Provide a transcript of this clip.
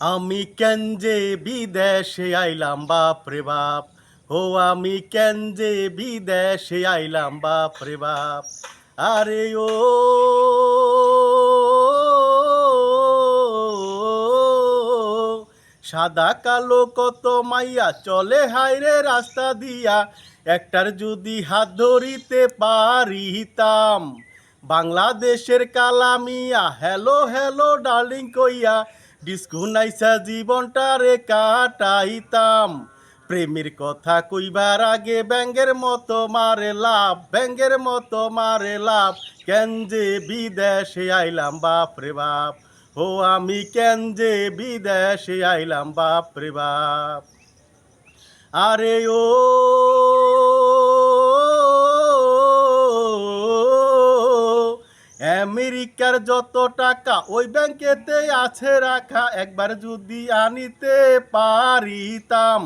আমি কেন যে বিদেশে আইলাম বাপ রে বাপ। ও আমি কেন যে বিদেশে আইলাম বাপ রে বাপ। আরে ও, সাদা কালো কত মাইয়া চলে হাইরে রাস্তা দিয়া। একটার যদি হাত ধরিতে পারিতাম, বাংলাদেশের কালামিয়া, হ্যালো হ্যালো, ডার্লিং কইয়া। ডিস্কু নাইসা জীবনটারে কাটাইতাম। প্রেমের কথা কইবার আগে ব্যাঙ্গের মতো মারে লাভ ব্যাঙ্গের মতো মারে লাভ। কেন যে বিদেশে আইলাম বাপ রে বাপ। ও আমি কেন যে বিদেশে আইলাম বাপ রে বাপ। আরে ও আমেরিকার যত টাকা ওই ব্যাংকেতে আছে রাখা একবার যদি আনিতে পারিতাম।